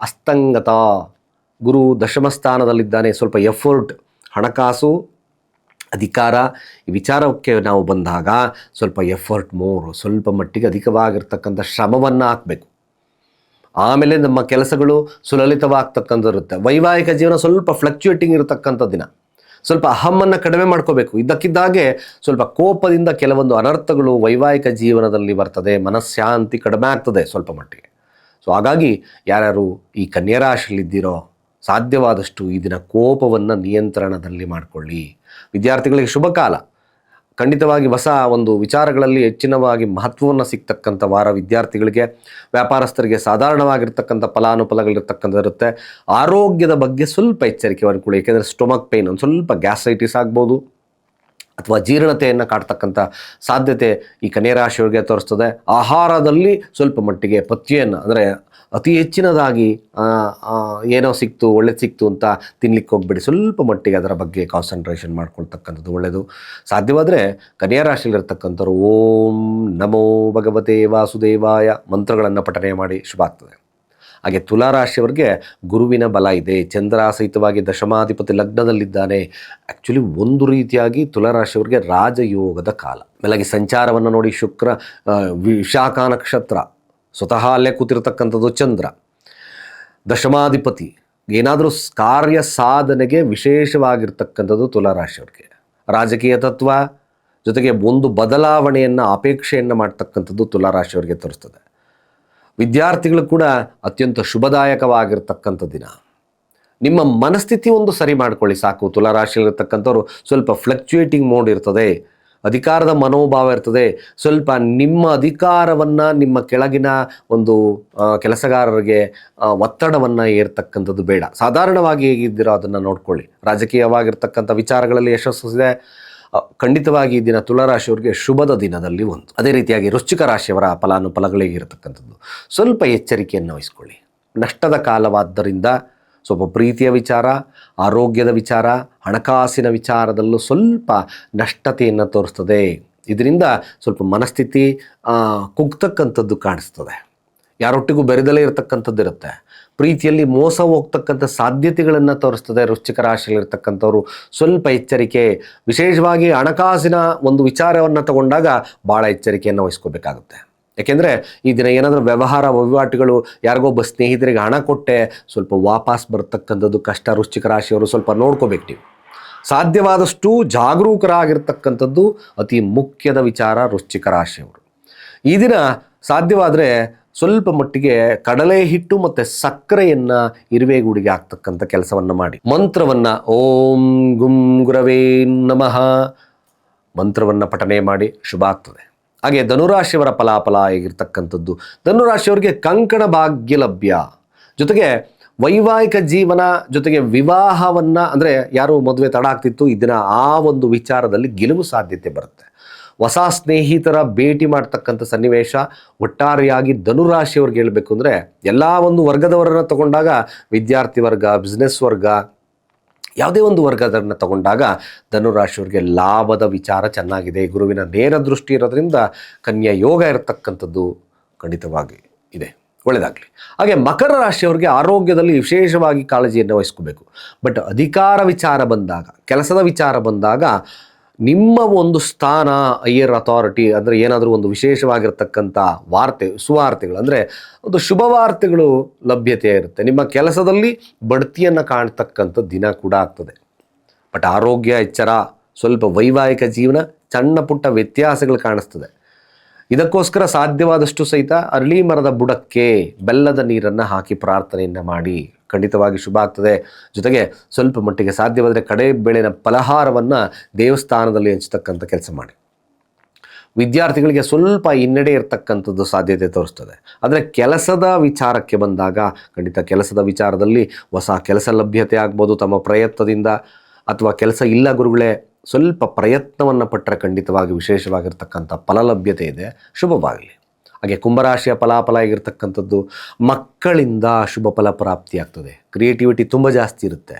ಅಸ್ತಂಗತ. ಗುರು ದಶಮ ಸ್ಥಾನದಲ್ಲಿದ್ದಾನೆ. ಸ್ವಲ್ಪ ಎಫರ್ಟ್, ಹಣಕಾಸು, ಅಧಿಕಾರ ವಿಚಾರಕ್ಕೆ ನಾವು ಬಂದಾಗ ಸ್ವಲ್ಪ ಎಫರ್ಟ್ ಮೋರ್, ಸ್ವಲ್ಪ ಮಟ್ಟಿಗೆ ಅಧಿಕವಾಗಿರ್ತಕ್ಕಂಥ ಶ್ರಮವನ್ನು ಹಾಕಬೇಕು. ಆಮೇಲೆ ನಮ್ಮ ಕೆಲಸಗಳು ಸುಲಲಿತವಾಗ್ತಕ್ಕಂಥದ್ದಿರುತ್ತೆ. ವೈವಾಹಿಕ ಜೀವನ ಸ್ವಲ್ಪ ಫ್ಲಕ್ಚುಯೇಟಿಂಗ್ ಇರತಕ್ಕಂಥ ದಿನ. ಸ್ವಲ್ಪ ಅಹಮ್ಮನ್ನು ಕಡಿಮೆ ಮಾಡ್ಕೋಬೇಕು. ಇದ್ದಕ್ಕಿದ್ದಾಗೆ ಸ್ವಲ್ಪ ಕೋಪದಿಂದ ಕೆಲವೊಂದು ಅನರ್ಥಗಳು ವೈವಾಹಿಕ ಜೀವನದಲ್ಲಿ ಬರ್ತದೆ, ಮನಃಶಾಂತಿ ಕಡಿಮೆ ಆಗ್ತದೆ ಸ್ವಲ್ಪ ಮಟ್ಟಿಗೆ. ಸೊ ಹಾಗಾಗಿ ಯಾರ್ಯಾರು ಈ ಕನ್ಯರಾಶಿಯಲ್ಲಿದ್ದೀರೋ ಸಾಧ್ಯವಾದಷ್ಟು ಈ ದಿನ ಕೋಪವನ್ನು ನಿಯಂತ್ರಣದಲ್ಲಿ ಮಾಡಿಕೊಳ್ಳಿ. ವಿದ್ಯಾರ್ಥಿಗಳಿಗೆ ಶುಭ ಕಾಲ ಖಂಡಿತವಾಗಿ ಹೊಸ ಒಂದು ವಿಚಾರಗಳಲ್ಲಿ ಹೆಚ್ಚಿನವಾಗಿ ಮಹತ್ವವನ್ನು ಸಿಗ್ತಕ್ಕಂಥ ವಾರ ವಿದ್ಯಾರ್ಥಿಗಳಿಗೆ, ವ್ಯಾಪಾರಸ್ಥರಿಗೆ ಸಾಧಾರಣವಾಗಿರ್ತಕ್ಕಂಥ ಫಲಾನುಫಲಗಳಿರ್ತಕ್ಕಂಥ ಇರುತ್ತೆ. ಆರೋಗ್ಯದ ಬಗ್ಗೆ ಸ್ವಲ್ಪ ಎಚ್ಚರಿಕೆ ಮಾಡಿಕೊಳ್ಳಿ ಏಕೆಂದರೆ ಸ್ಟೊಮಕ್ ಪೇನ್ ಒಂದು ಸ್ವಲ್ಪ ಗ್ಯಾಸ್ಟ್ರೈಟಿಸ್ ಆಗ್ಬೋದು. ಅಥವಾ ಜೀರ್ಣತೆಯನ್ನು ಕಾಡ್ತಕ್ಕಂಥ ಸಾಧ್ಯತೆ ಈ ಕನ್ಯರಾಶಿಯವರಿಗೆ ತೋರಿಸ್ತದೆ. ಆಹಾರದಲ್ಲಿ ಸ್ವಲ್ಪ ಮಟ್ಟಿಗೆ ಪಥ್ಯೆಯನ್ನು, ಅಂದರೆ ಅತಿ ಹೆಚ್ಚಿನದಾಗಿ ಏನೋ ಸಿಕ್ತು, ಒಳ್ಳೇದು ಸಿಕ್ತು ಅಂತ ತಿನ್ಲಿಕ್ಕೆ ಹೋಗ್ಬೇಡಿ. ಸ್ವಲ್ಪ ಮಟ್ಟಿಗೆ ಅದರ ಬಗ್ಗೆ ಕಾನ್ಸಂಟ್ರೇಷನ್ ಮಾಡ್ಕೊಳ್ತಕ್ಕಂಥದ್ದು ಒಳ್ಳೆಯದು ಸಾಧ್ಯವಾದರೆ ಕನ್ಯಾ ರಾಶಿಯಲ್ಲಿರ್ತಕ್ಕಂಥವ್ರು ಓಂ ನಮೋ ಭಗವತೆ ವಾಸುದೇವಾಯ ಮಂತ್ರಗಳನ್ನು ಪಠನೆ ಮಾಡಿ ಶುಭ ಆಗ್ತದೆ ಹಾಗೆ ತುಲಾರಾಶಿಯವರಿಗೆ ಗುರುವಿನ ಬಲ ಇದೆ. ಚಂದ್ರ ಸಹಿತವಾಗಿ ದಶಮಾಧಿಪತಿ ಲಗ್ನದಲ್ಲಿದ್ದಾನೆ. ಆ್ಯಕ್ಚುಲಿ ಒಂದು ರೀತಿಯಾಗಿ ತುಲಾರಾಶಿಯವರಿಗೆ ರಾಜಯೋಗದ ಕಾಲ. ಮೇಲಾಗಿ ಸಂಚಾರವನ್ನು ನೋಡಿ ಶುಕ್ರ ವಿಶಾಖ ನಕ್ಷತ್ರ, ಸ್ವತಃ ಅಲ್ಲೇ ಕೂತಿರ್ತಕ್ಕಂಥದ್ದು ಚಂದ್ರ. ದಶಮಾಧಿಪತಿ, ಏನಾದರೂ ಕಾರ್ಯ ಸಾಧನೆಗೆ ವಿಶೇಷವಾಗಿರ್ತಕ್ಕಂಥದ್ದು ತುಲಾರಾಶಿಯವ್ರಿಗೆ ರಾಜಕೀಯ ತತ್ವ, ಜೊತೆಗೆ ಒಂದು ಬದಲಾವಣೆಯನ್ನು, ಅಪೇಕ್ಷೆಯನ್ನು ಮಾಡ್ತಕ್ಕಂಥದ್ದು ತುಲಾರಾಶಿಯವರಿಗೆ ತೋರಿಸ್ತದೆ. ವಿದ್ಯಾರ್ಥಿಗಳು ಕೂಡ ಅತ್ಯಂತ ಶುಭದಾಯಕವಾಗಿರ್ತಕ್ಕಂಥ ದಿನ. ನಿಮ್ಮ ಮನಸ್ಥಿತಿ ಒಂದು ಸರಿ ಮಾಡಿಕೊಳ್ಳಿ ಸಾಕು. ತುಲಾರಾಶಿಯಲ್ಲಿರ್ತಕ್ಕಂಥವ್ರು ಸ್ವಲ್ಪ ಫ್ಲಕ್ಚುಯೇಟಿಂಗ್ ಮೋಡ್ ಇರ್ತದೆ ಅಧಿಕಾರದ ಮನೋಭಾವ ಇರ್ತದೆ ಸ್ವಲ್ಪ ನಿಮ್ಮ ಅಧಿಕಾರವನ್ನು ನಿಮ್ಮ ಕೆಳಗಿನ ಒಂದು ಕೆಲಸಗಾರರಿಗೆ ಒತ್ತಡವನ್ನು ಏರ್ತಕ್ಕಂಥದ್ದು ಬೇಡ. ಸಾಧಾರಣವಾಗಿ ಹೇಗಿದ್ದೀರೋ ಅದನ್ನು ನೋಡ್ಕೊಳ್ಳಿ. ರಾಜಕೀಯವಾಗಿರ್ತಕ್ಕಂಥ ವಿಚಾರಗಳಲ್ಲಿ ಯಶಸ್ಸಿದೆ ಅ, ಖಂಡಿತವಾಗಿ ಈ ದಿನ ತುಲಾರಾಶಿಯವರಿಗೆ ಶುಭದ ದಿನದಲ್ಲಿ ಒಂದು. ಅದೇ ರೀತಿಯಾಗಿ ರುಚಿಕ ರಾಶಿಯವರ ಫಲಾನುಫಲಗಳಿಗೆ ಇರತಕ್ಕಂಥದ್ದು. ಸ್ವಲ್ಪ ಎಚ್ಚರಿಕೆಯನ್ನು ವಹಿಸ್ಕೊಳ್ಳಿ. ನಷ್ಟದ ಕಾಲವಾದ್ದರಿಂದ ಸ್ವಲ್ಪ ಪ್ರೀತಿಯ ವಿಚಾರ, ಆರೋಗ್ಯದ ವಿಚಾರ, ಹಣಕಾಸಿನ ವಿಚಾರದಲ್ಲೂ ಸ್ವಲ್ಪ ನಷ್ಟತೆಯನ್ನು ತೋರಿಸ್ತದೆ. ಇದರಿಂದ ಸ್ವಲ್ಪ ಮನಸ್ಥಿತಿ ಕುಗ್ತಕ್ಕಂಥದ್ದು ಕಾಣಿಸ್ತದೆ. ಯಾರೊಟ್ಟಿಗೂ ಬೆರೆದಲೇ ಇರತಕ್ಕಂಥದ್ದು ಇರುತ್ತೆ ಪ್ರೀತಿಯಲ್ಲಿ ಮೋಸ ಹೋಗ್ತಕ್ಕಂಥ ಸಾಧ್ಯತೆಗಳನ್ನು ತೋರಿಸ್ತದೆ ವೃಶ್ಚಿಕ ರಾಶಿಯಲ್ಲಿರ್ತಕ್ಕಂಥವ್ರು. ಸ್ವಲ್ಪ ಎಚ್ಚರಿಕೆ, ವಿಶೇಷವಾಗಿ ಹಣಕಾಸಿನ ಒಂದು ವಿಚಾರವನ್ನು ತಗೊಂಡಾಗ ಭಾಳ ಎಚ್ಚರಿಕೆಯನ್ನು ವಹಿಸ್ಕೋಬೇಕಾಗುತ್ತೆ. ಯಾಕೆಂದರೆ ಈ ದಿನ ಏನಾದರೂ ವ್ಯವಹಾರ ವಹಿವಾಟುಗಳು ಯಾರಿಗೊಬ್ಬ ಸ್ನೇಹಿತರಿಗೆ ಹಣ ಕೊಟ್ಟೆ, ಸ್ವಲ್ಪ ವಾಪಸ್ ಬರ್ತಕ್ಕಂಥದ್ದು ಕಷ್ಟ ವೃಶ್ಚಿಕ ರಾಶಿಯವರು ಸ್ವಲ್ಪ ನೋಡ್ಕೋಬೇಕು ನೀವು. ಸಾಧ್ಯವಾದಷ್ಟು ಜಾಗರೂಕರಾಗಿರ್ತಕ್ಕಂಥದ್ದು ಅತಿ ಮುಖ್ಯದ ವಿಚಾರ ವೃಶ್ಚಿಕ ರಾಶಿಯವರು. ಈ ದಿನ ಸಾಧ್ಯವಾದರೆ ಸ್ವಲ್ಪ ಮಟ್ಟಿಗೆ ಕಡಲೆ ಹಿಟ್ಟು ಮತ್ತು ಸಕ್ಕರೆಯನ್ನ ಇರುವೆಗೂಡಿಗೆ ಆಗ್ತಕ್ಕಂಥ ಕೆಲಸವನ್ನು ಮಾಡಿ. ಮಂತ್ರವನ್ನು ಓಂ ಗುಂ ಗುರವೇ ನಮಃ ಮಂತ್ರವನ್ನು ಪಠನೆ ಮಾಡಿ ಶುಭ ಆಗ್ತದೆ. ಹಾಗೆ ಧನುರಾಶಿಯವರ ಫಲಾಫಲ ಆಗಿರ್ತಕ್ಕಂಥದ್ದು. ಧನುರಾಶಿಯವರಿಗೆ ಕಂಕಣ ಭಾಗ್ಯ ಲಭ್ಯ. ಜೊತೆಗೆ ವೈವಾಹಿಕ ಜೀವನ ಜೊತೆಗೆ ವಿವಾಹವನ್ನು ಅಂದರೆ ಯಾರು ಮದುವೆ ತಡ ಆಗ್ತಿತ್ತು ಇದನ್ನ ಆ ಒಂದು ವಿಚಾರದಲ್ಲಿ ಗೆಲುವು ಸಾಧ್ಯತೆ ಬರುತ್ತೆ. ಹೊಸ ಸ್ನೇಹಿತರ ಭೇಟಿ ಮಾಡ್ತಕ್ಕಂಥ ಸನ್ನಿವೇಶ, ಒಟ್ಟಾರೆಯಾಗಿ ಧನುರಾಶಿಯವ್ರಿಗೆ ಹೇಳಬೇಕು ಅಂದರೆ ಎಲ್ಲ ಒಂದು ವರ್ಗದವರನ್ನು ತಗೊಂಡಾಗ ವಿದ್ಯಾರ್ಥಿ ವರ್ಗ ಬಿಸ್ನೆಸ್ ವರ್ಗ, ಯಾವುದೇ ಒಂದು ವರ್ಗದನ್ನು ತಗೊಂಡಾಗ ಧನುರಾಶಿಯವ್ರಿಗೆ ಲಾಭದ ವಿಚಾರ ಚೆನ್ನಾಗಿದೆ. ಗುರುವಿನ ನೇರ ದೃಷ್ಟಿ ಇರೋದ್ರಿಂದ ಕನ್ಯಾ ಯೋಗ ಇರತಕ್ಕಂಥದ್ದು ಖಂಡಿತವಾಗಿ ಇದೆ. ಒಳ್ಳೆಯದಾಗಲಿ ಹಾಗೆ ಮಕರ ರಾಶಿಯವರಿಗೆ ಆರೋಗ್ಯದಲ್ಲಿ ವಿಶೇಷವಾಗಿ ಕಾಳಜಿಯನ್ನು ವಹಿಸ್ಕೋಬೇಕು. ಬಟ್ ಅಧಿಕಾರ ವಿಚಾರ ಬಂದಾಗ, ಕೆಲಸದ ವಿಚಾರ ಬಂದಾಗ ನಿಮ್ಮ ಒಂದು ಸ್ಥಾನ ಅಯ್ಯರ್ ಅಥಾರಿಟಿ ಅಂದರೆ ಏನಾದರೂ ಒಂದು ವಿಶೇಷವಾಗಿರ್ತಕ್ಕಂಥ ವಾರ್ತೆ, ಸುವಾರ್ತೆಗಳು, ಅಂದರೆ ಒಂದು ಶುಭ ವಾರ್ತೆಗಳು ಲಭ್ಯತೆ ಇರುತ್ತೆ. ನಿಮ್ಮ ಕೆಲಸದಲ್ಲಿ ಬಡ್ತಿಯನ್ನು ಕಾಣ್ತಕ್ಕಂಥ ದಿನ ಕೂಡ ಆಗ್ತದೆ. ಬಟ್ ಆರೋಗ್ಯ, ಎಚ್ಚರ, ಸ್ವಲ್ಪ ವೈವಾಹಿಕ ಜೀವನ ಸಣ್ಣ ಪುಟ್ಟ ವ್ಯತ್ಯಾಸಗಳು ಕಾಣಿಸ್ತದೆ. ಇದಕ್ಕೋಸ್ಕರ ಸಾಧ್ಯವಾದಷ್ಟು ಸಹಿತ ಅರಳಿ ಮರದ ಬುಡಕ್ಕೆ ಬೆಲ್ಲದ ನೀರನ್ನು ಹಾಕಿ ಪ್ರಾರ್ಥನೆಯನ್ನು ಮಾಡಿ. ಖಂಡಿತವಾಗಿ ಶುಭ ಆಗ್ತದೆ. ಜೊತೆಗೆ ಸ್ವಲ್ಪ ಮಟ್ಟಿಗೆ ಸಾಧ್ಯವಾದರೆ ಕಡೆ ಬೆಳೆನ ಫಲಹಾರವನ್ನು ದೇವಸ್ಥಾನದಲ್ಲಿ ಹಂಚತಕ್ಕಂಥ ಕೆಲಸ ಮಾಡಿ. ವಿದ್ಯಾರ್ಥಿಗಳಿಗೆ ಸ್ವಲ್ಪ ಹಿನ್ನಡೆ ಇರತಕ್ಕಂಥದ್ದು ಸಾಧ್ಯತೆ ತೋರಿಸ್ತದೆ. ಆದರೆ ಕೆಲಸದ ವಿಚಾರಕ್ಕೆ ಬಂದಾಗ ಖಂಡಿತ ಕೆಲಸದ ವಿಚಾರದಲ್ಲಿ ಹೊಸ ಕೆಲಸ ಲಭ್ಯತೆ ಆಗ್ಬೋದು ತಮ್ಮ ಪ್ರಯತ್ನದಿಂದ. ಅಥವಾ ಕೆಲಸ ಇಲ್ಲ ಗುರುಗಳೇ, ಸ್ವಲ್ಪ ಪ್ರಯತ್ನವನ್ನು ಪಟ್ಟರೆ ಖಂಡಿತವಾಗಿ ವಿಶೇಷವಾಗಿರ್ತಕ್ಕಂಥ ಫಲಲಭ್ಯತೆ ಇದೆ. ಶುಭವಾಗಲಿ. ಹಾಗೆ ಕುಂಭರಾಶಿಯ ಫಲಾಫಲ ಆಗಿರ್ತಕ್ಕಂಥದ್ದು ಮಕ್ಕಳಿಂದ ಶುಭ ಫಲ ಪ್ರಾಪ್ತಿ ಆಗ್ತದೆ. ಕ್ರಿಯೇಟಿವಿಟಿ ತುಂಬ ಜಾಸ್ತಿ ಇರುತ್ತೆ.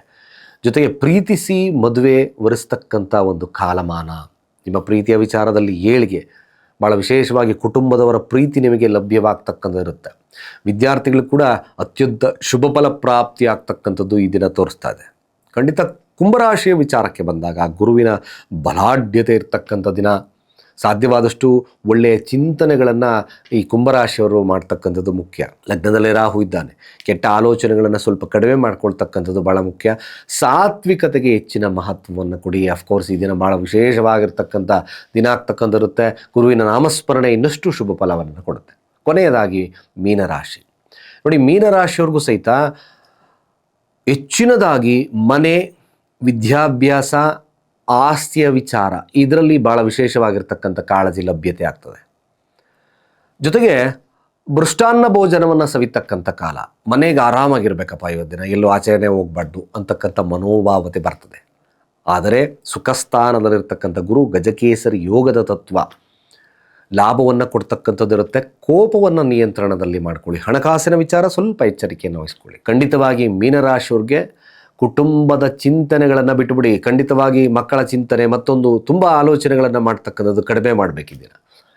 ಜೊತೆಗೆ ಪ್ರೀತಿಸಿ ಮದುವೆ ಒರೆಸ್ತಕ್ಕಂಥ ಒಂದು ಕಾಲಮಾನ. ನಿಮ್ಮ ಪ್ರೀತಿಯ ವಿಚಾರದಲ್ಲಿ ಏಳಿಗೆ ಭಾಳ ವಿಶೇಷವಾಗಿ ಕುಟುಂಬದವರ ಪ್ರೀತಿ ನಿಮಗೆ ಲಭ್ಯವಾಗ್ತಕ್ಕಂಥ ಇರುತ್ತೆ. ವಿದ್ಯಾರ್ಥಿಗಳು ಕೂಡ ಅತ್ಯುದ್ದ ಶುಭ ಫಲ ಪ್ರಾಪ್ತಿ ಆಗ್ತಕ್ಕಂಥದ್ದು ಈ ದಿನ ತೋರಿಸ್ತಾ ಇದೆ. ಖಂಡಿತ ಕುಂಭರಾಶಿಯ ವಿಚಾರಕ್ಕೆ ಬಂದಾಗ ಗುರುವಿನ ಬಲಾಢ್ಯತೆ ಇರತಕ್ಕಂಥ ದಿನ ಸಾಧ್ಯವಾದಷ್ಟು ಒಳ್ಳೆಯ ಚಿಂತನೆಗಳನ್ನು ಈ ಕುಂಭರಾಶಿಯವರು ಮಾಡ್ತಕ್ಕಂಥದ್ದು ಮುಖ್ಯ. ಲಗ್ನದಲ್ಲಿ ರಾಹು ಇದ್ದಾನೆ. ಕೆಟ್ಟ ಆಲೋಚನೆಗಳನ್ನು ಸ್ವಲ್ಪ ಕಡಿಮೆ ಮಾಡ್ಕೊಳ್ತಕ್ಕಂಥದ್ದು ಭಾಳ ಮುಖ್ಯ. ಸಾತ್ವಿಕತೆಗೆ ಹೆಚ್ಚಿನ ಮಹತ್ವವನ್ನು ಕೊಡಿ. ಅಫ್ಕೋರ್ಸ್ ಈ ದಿನ ಭಾಳ ವಿಶೇಷವಾಗಿರ್ತಕ್ಕಂಥ ದಿನ ಆಗ್ತಕ್ಕಂಥಿರುತ್ತೆ ಗುರುವಿನ ನಾಮಸ್ಮರಣೆ ಇನ್ನಷ್ಟು ಶುಭ ಫಲವನ್ನು ಕೊಡುತ್ತೆ. ಕೊನೆಯದಾಗಿ, ಮೀನರಾಶಿ. ನೋಡಿ, ಮೀನರಾಶಿಯವ್ರಿಗೂ ಸಹಿತ ಹೆಚ್ಚಿನದಾಗಿ ಮನೆ, ವಿದ್ಯಾಭ್ಯಾಸ ಆಸ್ತಿಯ ವಿಚಾರ. ಇದರಲ್ಲಿ ಭಾಳ ವಿಶೇಷವಾಗಿರ್ತಕ್ಕಂಥ ಕಾಳಜಿ ಲಭ್ಯತೆ ಆಗ್ತದೆ. ಜೊತೆಗೆ ಮೃಷ್ಟಾನ್ನ ಭೋಜನವನ್ನು ಸವಿತಕ್ಕಂಥ ಕಾಲ. ಮನೆಗೆ ಆರಾಮಾಗಿರ್ಬೇಕಪ್ಪ ಇವತ್ತು ದಿನ. ಎಲ್ಲೂ ಆಚರಣೆ ಹೋಗ್ಬಾರ್ದು ಅಂತಕ್ಕಂಥ ಮನೋಭಾವತೆ ಬರ್ತದೆ. ಆದರೆ ಸುಖಸ್ಥಾನದಲ್ಲಿರ್ತಕ್ಕಂಥ ಗುರು ಗಜಕೇಸರಿ ಯೋಗದ ತತ್ವ. ಲಾಭವನ್ನು ಕೊಡ್ತಕ್ಕಂಥದ್ದಿರುತ್ತೆ ಕೋಪವನ್ನು ನಿಯಂತ್ರಣದಲ್ಲಿ ಮಾಡ್ಕೊಳ್ಳಿ. ಹಣಕಾಸಿನ ವಿಚಾರ ಸ್ವಲ್ಪ ಎಚ್ಚರಿಕೆಯನ್ನು ವಹಿಸ್ಕೊಳ್ಳಿ. ಖಂಡಿತವಾಗಿ ಮೀನರಾಶಿಯವ್ರಿಗೆ ಕುಟುಂಬದ ಚಿಂತನೆಗಳನ್ನು ಬಿಟ್ಟುಬಿಡಿ ಖಂಡಿತವಾಗಿ ಮಕ್ಕಳ ಚಿಂತನೆ ಮತ್ತೊಂದು ತುಂಬ ಆಲೋಚನೆಗಳನ್ನು ಮಾಡ್ತಕ್ಕಂಥದ್ದು ಕಡಿಮೆ ಮಾಡಬೇಕಿದ್ದೀರ.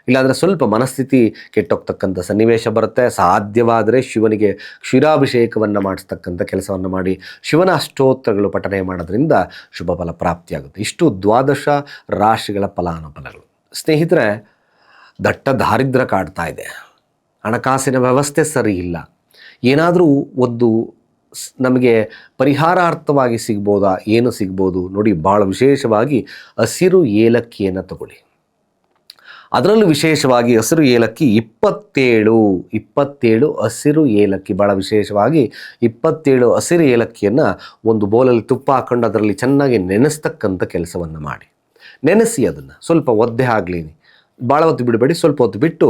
ಇಲ್ಲಾಂದರೆ ಸ್ವಲ್ಪ ಮನಸ್ಥಿತಿ ಕೆಟ್ಟೋಗ್ತಕ್ಕಂಥ ಸನ್ನಿವೇಶ ಬರುತ್ತೆ. ಸಾಧ್ಯವಾದರೆ ಶಿವನಿಗೆ ಕ್ಷೀರಾಭಿಷೇಕವನ್ನು ಮಾಡಿಸ್ತಕ್ಕಂಥ ಕೆಲಸವನ್ನು ಮಾಡಿ ಶಿವನ ಅಷ್ಟೋತ್ತರಗಳು ಪಠನೆ ಮಾಡೋದ್ರಿಂದ ಶುಭ ಫಲ ಪ್ರಾಪ್ತಿಯಾಗುತ್ತೆ. ಇಷ್ಟು ದ್ವಾದಶ ರಾಶಿಗಳ ಫಲಾನುಫಲಗಳು. ಸ್ನೇಹಿತರೆ, ದಟ್ಟ ದಾರಿದ್ರ್ಯ ಕಾಡ್ತಾ ಇದೆ. ಹಣಕಾಸಿನ ವ್ಯವಸ್ಥೆ ಸರಿ ಇಲ್ಲ. ಏನಾದರೂ ಒಂದು ನಮಗೆ ಪರಿಹಾರಾರ್ಥವಾಗಿ ಸಿಗ್ಬೋದಾ? ಏನು ಸಿಗ್ಬೋದು? ನೋಡಿ, ಭಾಳ ವಿಶೇಷವಾಗಿ ಹಸಿರು ಏಲಕ್ಕಿಯನ್ನು ತಗೊಳ್ಳಿ. ಅದರಲ್ಲೂ ವಿಶೇಷವಾಗಿ ಹಸಿರು ಏಲಕ್ಕಿ ಇಪ್ಪತ್ತೇಳು ಇಪ್ಪತ್ತೇಳು ಹಸಿರು ಏಲಕ್ಕಿ, ಭಾಳ ವಿಶೇಷವಾಗಿ ಇಪ್ಪತ್ತೇಳು ಹಸಿರು ಏಲಕ್ಕಿಯನ್ನು ಒಂದು ಬೋಲಲ್ಲಿ ತುಪ್ಪ ಹಾಕ್ಕೊಂಡು ಅದರಲ್ಲಿ ಚೆನ್ನಾಗಿ ನೆನೆಸ್ತಕ್ಕಂಥ ಕೆಲಸವನ್ನು ಮಾಡಿ. ನೆನೆಸಿ ಅದನ್ನು. ಸ್ವಲ್ಪ ಒದ್ದೆ ಆಗಲಿ ಭಾಳ ಹೊತ್ತು ಬಿಡಬೇಡಿ, ಸ್ವಲ್ಪ ಹೊತ್ತು ಬಿಟ್ಟು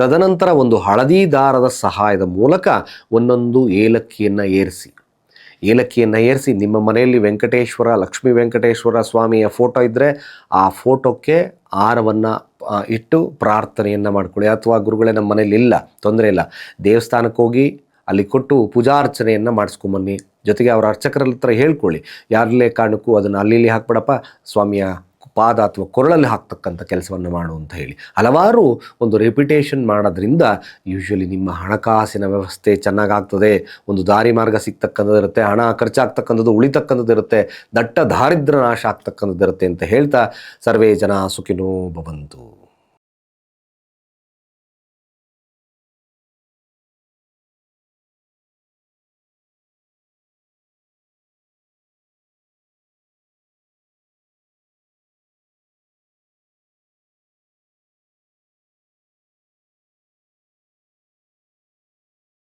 ತದನಂತರ ಒಂದು ಹಳದಿ ದಾರದ ಸಹಾಯದ ಮೂಲಕ ಒಂದೊಂದು ಏಲಕ್ಕಿಯನ್ನು ಏರಿಸಿ. ಏಲಕ್ಕಿಯನ್ನು ಏರಿಸಿ ನಿಮ್ಮ ಮನೆಯಲ್ಲಿ ವೆಂಕಟೇಶ್ವರ, ಲಕ್ಷ್ಮೀ ವೆಂಕಟೇಶ್ವರ ಸ್ವಾಮಿಯ ಫೋಟೋ ಇದ್ದರೆ ಆ ಫೋಟೋಕ್ಕೆ ಆರವನ್ನು ಇಟ್ಟು ಪ್ರಾರ್ಥನೆಯನ್ನು ಮಾಡ್ಕೊಳ್ಳಿ. ಅಥವಾ ಗುರುಗಳೇ ನಮ್ಮ ಮನೇಲಿ ಇಲ್ಲ, ತೊಂದರೆ ಇಲ್ಲ. ದೇವಸ್ಥಾನಕ್ಕೆ ಹೋಗಿ ಅಲ್ಲಿ ಕೊಟ್ಟು ಪೂಜಾರ್ಚನೆಯನ್ನು ಮಾಡಿಸ್ಕೊಂಬನ್ನಿ. ಜೊತೆಗೆ ಅವರ ಅರ್ಚಕರ ಹತ್ರ ಹೇಳ್ಕೊಳ್ಳಿ. ಯಾರಲ್ಲೇ ಕಾರಣಕ್ಕೂ ಅದನ್ನು ಅಲ್ಲಿ ಹಾಕ್ಬೇಡಪ್ಪ, ಸ್ವಾಮಿಯ ಪಾದ ಅಥವಾ ಕೊರಳಲ್ಲಿ ಹಾಕ್ತಕ್ಕಂಥ ಕೆಲಸವನ್ನು ಮಾಡು ಅಂತ ಹೇಳಿ. ಹಲವಾರು ಒಂದು ರೆಪ್ಯುಟೇಷನ್ ಮಾಡೋದ್ರಿಂದ ಯೂಶ್ವಲಿ ನಿಮ್ಮ ಹಣಕಾಸಿನ ವ್ಯವಸ್ಥೆ ಚೆನ್ನಾಗಾಗ್ತದೆ, ಒಂದು ದಾರಿ ಮಾರ್ಗ ಸಿಗ್ತಕ್ಕಂಥದ್ದು ಇರುತ್ತೆ, ಹಣ ಖರ್ಚಾಗ್ತಕ್ಕಂಥದ್ದು ಉಳಿತಕ್ಕಂಥದ್ದು ಇರುತ್ತೆ, ದಟ್ಟ ದಾರಿದ್ರ್ಯ ನಾಶ ಆಗ್ತಕ್ಕಂಥದ್ದು ಇರುತ್ತೆ ಅಂತ ಹೇಳ್ತಾ ಸರ್ವೇ ಜನ ಸುಖಿನೋ ಭವಂತು